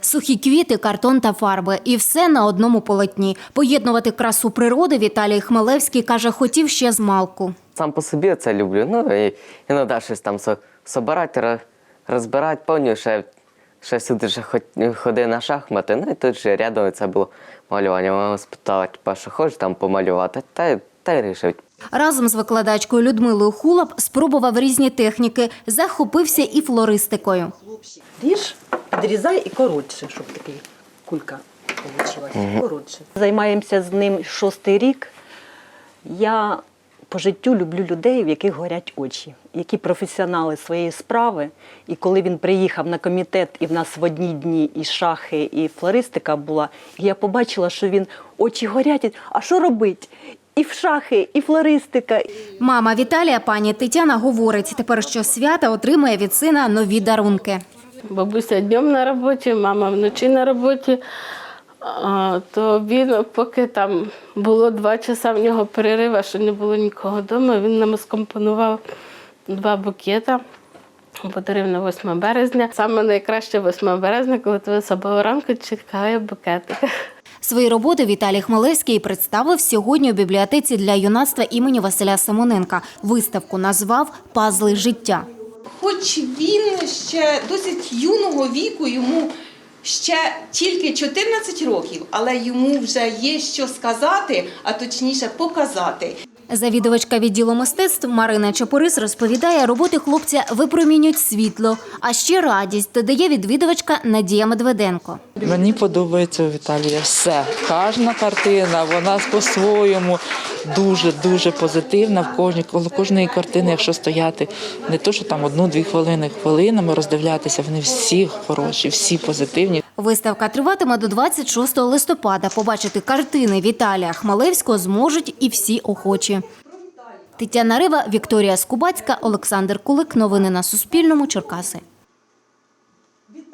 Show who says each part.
Speaker 1: Сухі квіти, картон та фарби. І все на одному полотні. Поєднувати красу природи Віталій Хмелевський каже, хотів ще з малку.
Speaker 2: Сам по собі це люблю. Ну і іноді щось там собирати, ро- розбирати. Пам'ятаю, ще, ще сюди ж ход- ходив на шахмати, ну і тут же рядом це було малювання. Мама спитала, типа, що хочеш там помалювати, та, й- та й рішив.
Speaker 1: Разом з викладачкою Людмилою Хулап спробував різні техніки, захопився і флористикою.
Speaker 3: Ріж, підрізай і коротше, щоб такий кулька вийшла. Коротше. Займаємося з ним шостий рік. Я по життю люблю людей, в яких горять очі, які професіонали своєї справи. І коли він приїхав на комітет, і в нас в одні дні і шахи, і флористика була, і я побачила, що він очі горять. А що робить? І в шахи, і флористика,
Speaker 1: Мама Віталія, пані Тетяна, говорить, тепер що свята отримує від сина нові дарунки.
Speaker 4: Бабуся днем на роботі, мама вночі на роботі. То він, поки там було два часа в нього перерива, що не було нікого вдома, він нам скомпонував два букета. Подарив на 8 березня. Саме найкраще 8 березня, коли тебе собою ранку чекає букетик.
Speaker 1: Свої роботи Віталій Хмелевський представив сьогодні у бібліотеці для юнацтва імені Василя Симоненка. Виставку назвав Пазли життя.
Speaker 5: Хоч він ще досить юного віку, йому ще тільки 14 років, але йому вже є що сказати, а точніше показати.
Speaker 1: Завідувачка відділу мистецтв Марина Чапорис розповідає, роботи хлопця випромінюють світло, а ще радість додає відвідувачка Надія Медведенко.
Speaker 6: Мені подобається у Віталія все. Кожна картина, вона по-своєму дуже дуже позитивна. В кожній коло кожної картини, якщо стояти, не то, що там одну-дві хвилини, хвилинами роздивлятися, вони всі хороші, всі позитивні.
Speaker 1: Виставка триватиме до 26 листопада. Побачити картини Віталія Хмелевського зможуть і всі охочі. Тетяна Рива, Вікторія Скубацька, Олександр Кулик. Новини на Суспільному. Черкаси.